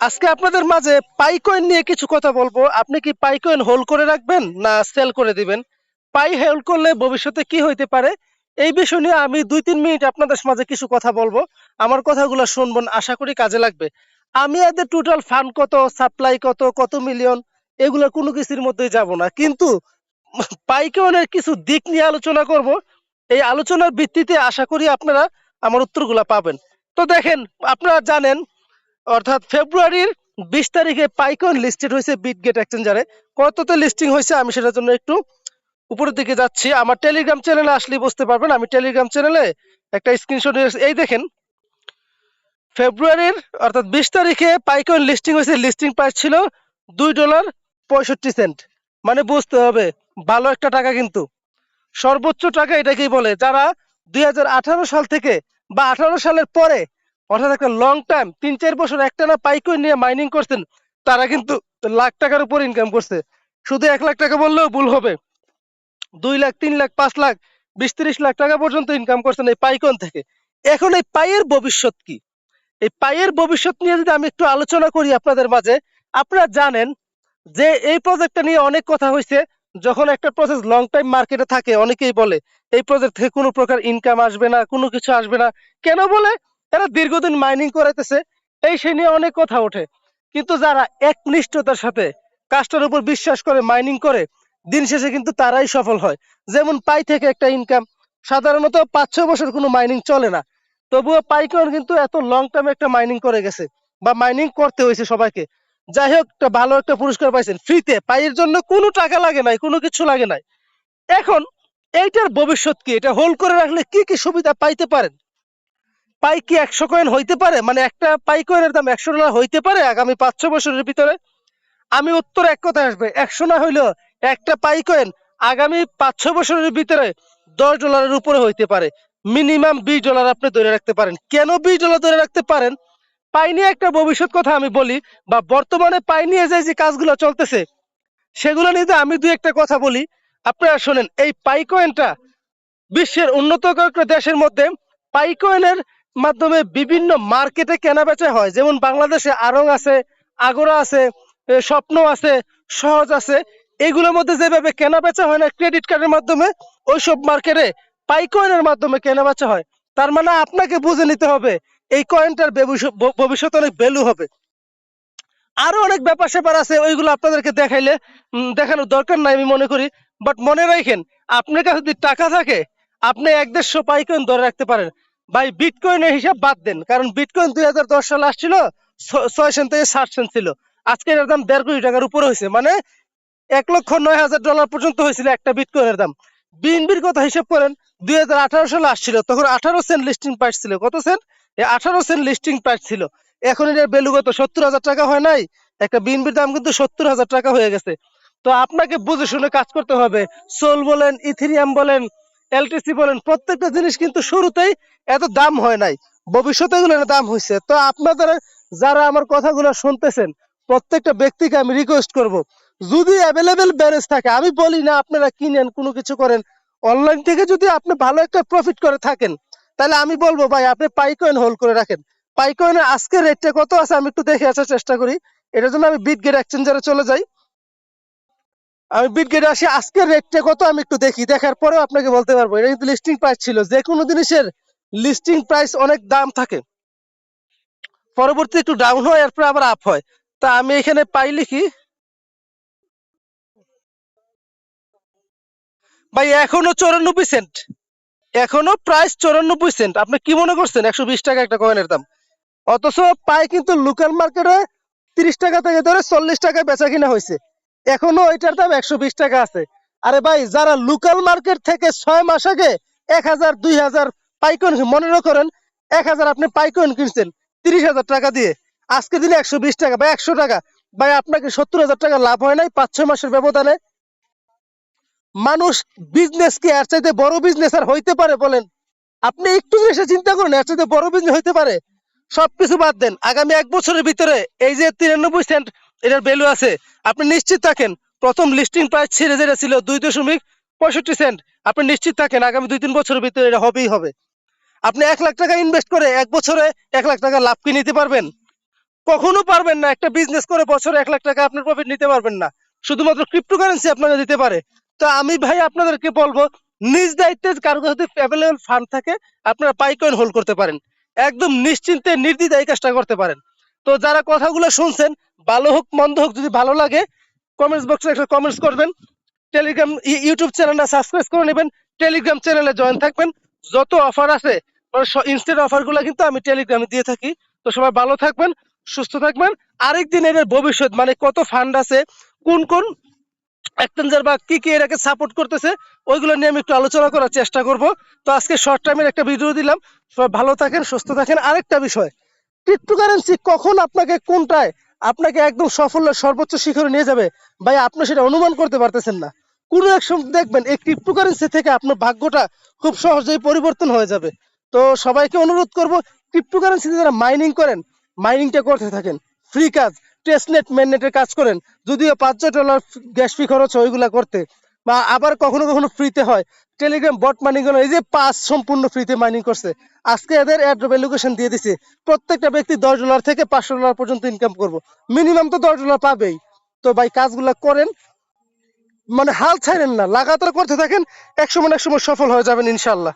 আজকে আপনাদের মাঝে নিয়ে কিছু কথা বলব। আপনি কি হোল্ড করে রাখবেন না সেল করে দিবেন? পাই হোল্ড করলে ভবিষ্যতে কি হইতে পারে? এই বিষয় নিয়ে আমি দুই তিন মিনিট আপনাদের মাঝে কিছু কথা বলব। আমার কথাগুলো শুনবেন, আশা করি কাজে লাগবে। আমি এদের টোটাল ফান্ড কত সাপ্লাই কত কত মিলিয়ন এগুলো কোনো কিছুর মধ্যেই যাব না। কিন্তু পাইকয়েনের কিছু দিক নিয়ে আলোচনা করব। এই আলোচনার ভিত্তিতে আশা করি আপনারা আমার উত্তরগুলা পাবেন। তো দেখেন, আপনারা জানেন অর্থাৎ ফেব্রুয়ারির বিশ তারিখে পাইকন লিস্টেড হয়েছে বিটগেট এক্সচেঞ্জারে কততে লিস্টিং হয়েছে আমি সেটার জন্য একটু উপরের দিকে যাচ্ছি। আমার টেলিগ্রাম চ্যানেলে আসলে বুঝতে পারবেন। আমি টেলিগ্রাম চ্যানেলে একটা স্ক্রিনশট এই দেখেন, ফেব্রুয়ারির অর্থাৎ বিশ তারিখে পাইকন লিস্টিং হয়েছে। লিস্টিং প্রাইস ছিল দুই ডলার পঁয়ষট্টি সেন্ট। মানে বুঝতে হবে, ভালো একটা টাকা কিন্তু। সর্বোচ্চ টাকা এটাকেই বলে। যারা দুই হাজার আঠারো সাল থেকে বা আঠারো সালের পরে অর্থাৎ একটা লং টাইম তিন, চার বছর একটানা পাইকই নিয়ে মাইনিং করছেন, তারা কিন্তু লাখ টাকার উপর ইনকাম করছে। শুধু এক লাখ টাকা বললেও ভুল হবে। দুই লাখ, তিন লাখ, পাঁচ লাখ, বিশ, ত্রিশ লাখ টাকা পর্যন্ত ইনকাম করছেন এই পাইকন থেকে। এখন এই পাইয়ের ভবিষ্যৎ কি? এই পাইয়ের ভবিষ্যৎ নিয়ে যদি আমি একটু আলোচনা করি আপনাদের মাঝে, আপনারা জানেন যে এই প্রজেক্টটা নিয়ে অনেক কথা হয়েছে যখন একটা প্রসেস লং টাইম মার্কেটে থাকে, অনেকেই বলে, এই প্রজেক্ট থেকে কোনো প্রকার ইনকাম আসবে না, কোনো কিছু আসবে না। কেন বলে? এরা দীর্ঘদিন মাইনিং করাইতেছে, এই সে নিয়ে অনেক কথা ওঠে। কিন্তু যারা একনিষ্ঠতার সাথে কাজটার উপর বিশ্বাস করে মাইনিং করে, দিন শেষে কিন্তু তারাই সফল হয়। যেমন পাই থেকে একটা ইনকাম সাধারণত পাঁচ ছয় বছর কোনো মাইনিং চলে না। তবুও পাইকন কিন্তু এত লং টার্মে একটা মাইনিং করে গেছে, বা মাইনিং করতে হয়েছে সবাইকে। যাই হোক, একটা ভালো একটা পুরস্কার পাইছেন। ফ্রিতে, পাইয়ের জন্য কোনো টাকা লাগে নাই, কোনো কিছু লাগে নাই। এখন এইটার ভবিষ্যৎ কি? এটা হোল্ড করে রাখলে কি কি সুবিধা পাইতে পারেন? পাই কি একশো কয়েন হইতে পারে? মানে একটা পাই কয়েনের দাম একশো ডলার হইতে পারে আগামী পাঁচ ছ বছরের ভিতরে? আমি উত্তর এক কথা আসবে, একশো না হইলেও একটা পাই কয়েন আগামী পাঁচ ছ বছরের ভিতরে দশ ডলারের উপরে হইতে পারে। মিনিমাম বিশ ডলার আপনি ধরে রাখতে পারেন। কেন বিশ ডলার ধরে রাখতে পারেন? পাই নিয়ে একটা ভবিষ্যৎ কথা আমি বলি, বা বর্তমানে পাই নিয়ে যে যে কাজগুলো চলতেছে, সেগুলো নিয়ে আমি দুই একটা কথা বলি। আপনারা শোনেন, এই পাই কয়েনটা বিশ্বের উন্নত কয়েকটা দেশের মধ্যে পাই কয়েনের মাধ্যমে বিভিন্ন মার্কেটে কেনা বেচা হয়। যেমন বাংলাদেশে আরং আছে, আগরা আছে স্বপ্ন আছে, সহজ আছে। এগুলোর মধ্যে যেভাবে কেনা বেচা হয় না, ক্রেডিট কার্ডের মাধ্যমে, ওইসব মার্কেটে পাইকয়েনের মাধ্যমে কেনা বেচা হয়। তার মানে আপনাকে বুঝে নিতে হবে, এই কয়েনটার ভবিষ্যৎ অনেক ভ্যালু হবে। আরও অনেক ব্যাপার স্যাপার আছে, ওইগুলো আপনাদেরকে দেখাইলে দেখানোর দরকার নাই আমি মনে করি। বাট মনে রাখেন, আপনার কাছে যদি টাকা থাকে, আপনি এক দেড়শো পাইকয়েন ধরে রাখতে পারেন। ভাই বিটকয়েনের হিসাব বাদ দেন, কারণ বিটকয়েন দুই হাজার দশ সালে আসছিল ছয় সেন্ট থেকে ষাট সেন্ট ছিল। আজকে এর দাম দেড় কোটি টাকার উপরে হয়েছে মানে এক লক্ষ নয় হাজার ডলার পর্যন্ত হয়েছিল একটা বিটকয়েনের দাম। বিএনবির কথা হিসাব করেন, দুই হাজার আঠারো সালে আসছিল, তখন আঠারো সেন্ট লিস্টিং প্রাইস ছিল। কত সেন্ট? আঠারো সেন্ট লিস্টিং প্রাইস ছিল। এখন এটার ভ্যালু কত? সত্তর হাজার টাকা হয় নাই? একটা বিএনবির দাম কিন্তু সত্তর হাজার টাকা হয়ে গেছে। তো আপনাকে বুঝে শুনে কাজ করতে হবে। সোল বলেন ইথিরিয়াম বলেন এলটিসি বলেন, প্রত্যেকটা জিনিস কিন্তু শুরুতেই এত দাম হয় নাই। ভবিষ্যতে এগুলো দাম হয়েছে তো আপনাদের যারা আমার কথাগুলো শুনতেছেন, প্রত্যেকটা ব্যক্তিকে আমি রিকোয়েস্ট করব, যদি অ্যাভেলেবেল ব্যারেজ থাকে, আমি বলি না আপনারা কিনেন, কোনো কিছু করেন অনলাইন থেকে যদি আপনি ভালো একটা প্রফিট করে থাকেন, তাহলে আমি বলব, ভাই, আপনি পাইকয়েন হোল্ড করে রাখেন। পাইকয়েনের আজকের রেটটা কত আছে, আমি একটু দেখে আসার চেষ্টা করি। এটার জন্য আমি বিট গেট এক্সচেঞ্জারে চলে যাই। আমি বিট আসি, আজকের রেটটা কত আমি একটু দেখি, দেখার পরেও আপনাকে বলতে পারব। এটা কিন্তু লিস্টিং প্রাইস ছিল, যে কোনো জিনিসের লিস্টিং প্রাইস অনেক দাম থাকে। পরবর্তী একটু ডাউন হয়, এরপর আবার আপ হয়। তা আমি এখানে পাই লিখি। ভাই, এখনও চৌরানব্বই সেন্ট এখনও প্রাইস চৌরানব্বই সেন্ট আপনি কি মনে করছেন? একশো বিশ টাকা একটা কয়েনের দাম। অথচ পাই কিন্তু লোকাল মার্কেটে তিরিশ টাকা থেকে ধরে চল্লিশ টাকায় বেচা কিনা হয়েছে। এখনও এটার দাম একশো বিশ টাকা আছে। আরে ভাই, যারা লোকাল মার্কেট থেকে ছয় মাস আগে এক হাজার, দুই হাজার পাইকন মনে করেন, এক হাজার আপনি পাইকন কিনছেন, তিরিশ হাজার টাকা দিয়ে। আজকে দিলে একশো বিশ টাকা বা একশো টাকা। ভাই, আপনাকে সত্তর হাজার টাকা লাভ হয় নাই পাঁচ, ছয় মাসের ব্যবধানে। মানুষ বিজনেস কি এর চাইতে বড় বিজনেস আর হইতে পারে বলেন? আপনি একটু জিনিসে চিন্তা করুন, এর চাইতে বড় বিজনেস হইতে পারে। সবকিছু বাদ দেন। আগামী এক বছরের ভিতরে এই যে তিরানব্বই সেন্ট এটার ভ্যালু আছে। আপনি নিশ্চিত থাকেন, প্রথম লিস্টিং প্রাইস ছেড়ে যেটা ছিল দুই দশমিক পঁয়ষট্টি সেন্ট আপনি নিশ্চিত থাকেন, আগামী দুই তিন বছরের ভিতরে এটা হবেই হবে। আপনি এক লাখ টাকা ইনভেস্ট করে এক বছরে এক লাখ টাকা লাভ কি নিতে পারবেন? কখনো পারবেন না, একটা বিজনেস করে বছরে এক লাখ টাকা আপনার প্রফিট নিতে পারবেন না। শুধুমাত্র ক্রিপ্টোকারেন্সি আপনাকে দিতে পারে। তো আমি ভাই আপনাদেরকে বলব, নিজ দায়িত্বে কারও কাছে অ্যাভেলেবল ফান্ড থাকে, আপনারা পাইকয়েন হোল্ড করতে পারেন। একদম নিশ্চিন্তে, নির্দ্বিধায় এই কাজটা করতে পারেন। তো যারা কথাগুলো শুনছেন, ভালো হোক, মন্দ হোক, যদি ভালো লাগে কমেন্টস বক্সে একটা কমেন্টস করবেন। টেলিগ্রাম ইউটিউব চ্যানেলটা সাবস্ক্রাইব করে নেবেন। টেলিগ্রাম চ্যানেলে জয়েন থাকবেন। যত অফার আছে ইনস্ট্যান্ট অফারগুলো কিন্তু আমি টেলিগ্রামে দিয়ে থাকি। তো সবাই ভালো থাকবেন, সুস্থ থাকবেন। আরেকদিন এর ভবিষ্যৎ মানে কত ফান্ড আছে, কোন কোন এক্সচেঞ্জার বা কি কি এটাকে সাপোর্ট করতেছে, ওইগুলো নিয়ে আমি একটু আলোচনা করার চেষ্টা করব। তো আজকে শর্ট টাইমের একটা ভিডিও দিলাম। সবাই ভালো থাকেন, সুস্থ থাকেন। আরেকটা বিষয় ক্রিপ্টোকারেন্সি কখন আপনাকে কোনটায় আপনাকে একদম সাফল্যের সর্বোচ্চ শিখরে নিয়ে যাবে? ভাই, আপনি সেটা অনুমান করতে পারতেছেন না। কোনো এক সময় দেখবেন এই ক্রিপ্টোকারেন্সি থেকে আপনার ভাগ্যটা খুব সহজেই পরিবর্তন হয়ে যাবে। তো সবাইকে অনুরোধ করব ক্রিপ্টোকারেন্সিতে যারা মাইনিং করেন মাইনিংটা করতে থাকেন। ফ্রি কাজ টেস্টনেট মেননেটের কাজ করেন। যদিও পাঁচশো ডলার গ্যাস ফি খরচ ওইগুলা করতে। বা আবার কখনো কখনো ফ্রিতে হয়। টেলিগ্রাম বট মাইনিং এই যে পাঁচ সম্পূর্ণ ফ্রিতে মাইনিং করছে। আজকে এদের অ্যাড্রপ এলোকেশন দিয়ে দিছে। প্রত্যেকটা ব্যক্তি দশ ডলার থেকে পাঁচশো ডলার পর্যন্ত ইনকাম করব। মিনিমাম তো দশ ডলার পাবেই। তো ভাই, কাজগুলো করেন। মানে হাল ছাড়েন না। লাগাতার করতে থাকেন। এক একসময় সফল হয়ে যাবেন ইনশাল্লাহ